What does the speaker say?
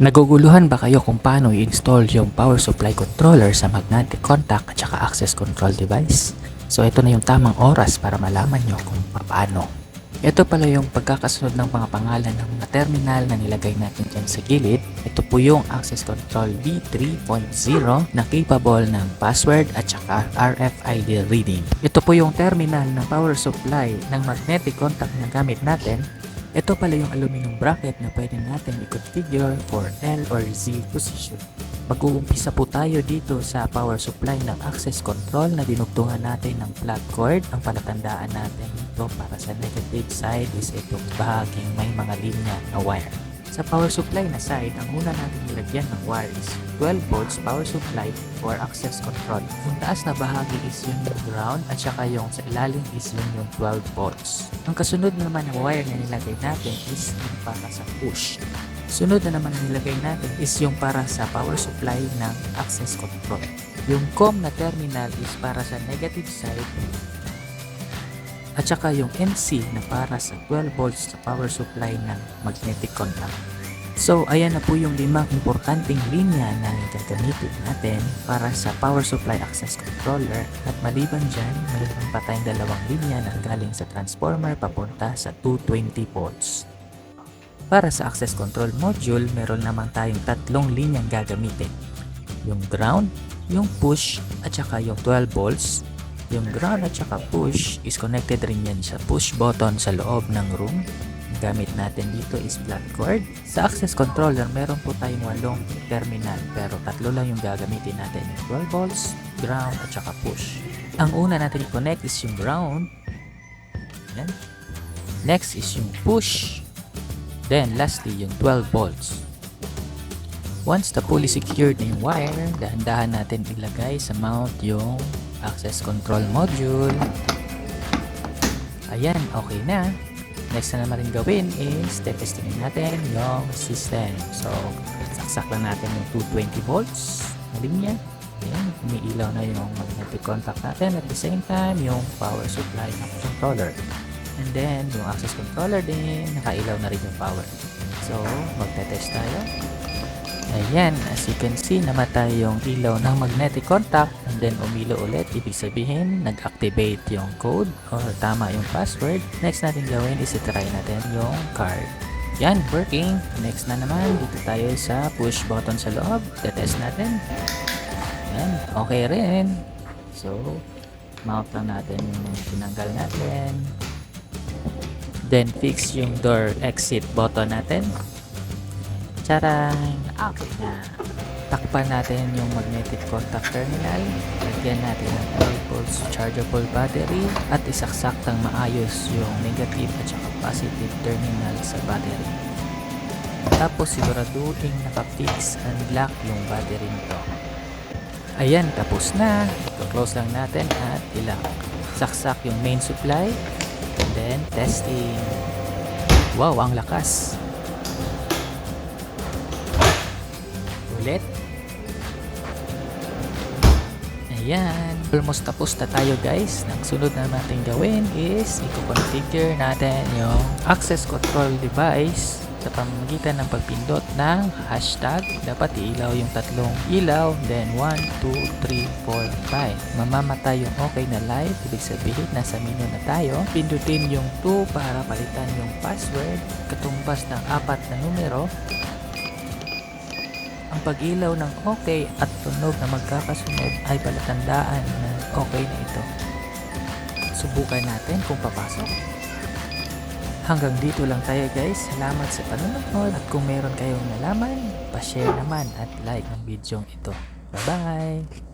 Naguguluhan ba kayo kung paano i-install yung power supply controller sa magnetic contact at saka access control device? So ito na yung tamang oras para malaman nyo kung paano. Ito pala yung pagkakasunod ng mga pangalan ng mga terminal na nilagay natin dyan sa gilid. Ito po yung access control V3.0 na capable ng password at saka RFID reading. Ito po yung terminal ng power supply ng magnetic contact na gamit natin ito pala yung aluminum bracket na pwede natin i-configure for L or Z position. Mag-uumpisa po tayo dito sa power supply ng access control na dinugtungan natin ng plug cord. Ang palatandaan natin ito para sa negative side is itong bahaging may mga linya na wire. Sa power supply na side, ang una natin nilagyan ng wire is 12 volts power supply for access control. Yung taas na bahagi is yung ground at saka yung sa ilalim is yun yung 12 volts. Ang kasunod naman ng wire na nilagay natin is yung para sa push. Sunod na naman na nilagay natin is yung para sa power supply ng access control. Yung COM na terminal is para sa negative side at saka yung NC na para sa 12 volts sa power supply ng magnetic contact. So, ayan na po yung limang importanteng linya na gagamitin natin para sa power supply access controller at maliban dyan, mayroon pa tayong dalawang linya na galing sa transformer papunta sa 220 volts. Para sa access control module, meron naman tayong tatlong linyang gagamitin. Yung ground, yung push, at saka yung 12 volts yung ground at saka push is connected rin yan sa push button sa loob ng room. Gamit natin dito is flat cord. Sa access controller, meron po tayong walong terminal pero tatlo lang yung gagamitin natin. Yung 12 volts, ground at saka push. Ang una natin i-connect is yung ground. Yan. Next is yung push. Then lastly, yung 12 volts. Once na fully secured na yung wire, dahan-dahan natin ilagay sa mount yung access control module. Ayan, okay na. Next na naman gawin is testingin natin yung system. So, saksak lang natin yung 220 volts na linya. Ayan, umiilaw na yung magnetic contact natin. At the same time, yung power supply ng controller. And then, yung access controller din, nakailaw na rin yung power. So, magte-test tayo. Ayan, as you can see, namatay yung ilaw ng magnetic contact and then umilo ulit. Ibig sabihin, nag-activate yung code or tama yung password. Next natin gawin is try natin yung card. Yan, working. Next na naman, dito tayo sa push button sa loob. Tetest natin. Yan, okay rin. So, mount lang natin yung tinanggal natin. Then, fix yung door exit button natin. Charang! Okay na. Takpan natin yung magnetic contact terminal. Lagyan natin ng 12 volts chargeable battery at isaksak ng maayos yung negative at saka positive terminal sa battery. Tapos siguraduhin nakapix and lock yung battery nito. Ayan, tapos na. I-close lang natin at ilock. Saksak yung main supply. And then, testing. Wow, ang lakas. Ulit. Ayan. Almost tapos na tayo guys. Ang sunod na natin gawin is i-configure natin yung access control device sa pamamagitan ng pagpindot ng hashtag. Dapat iilaw yung tatlong ilaw. Then 1, 2, 3, 4, 5. Mamamatay yung okay na light. Ibig sabihin nasa menu na tayo. Pindutin yung 2 para palitan yung password. Katumbas ng apat na numero ang pag-ilaw ng okay at tunog na magkakasunod ay palatandaan na okay na ito. Subukan natin kung papasok. Hanggang dito lang tayo guys. Salamat sa panonood at kung meron kayong nalaman, pa-share naman at like ng video ito. Bye-bye!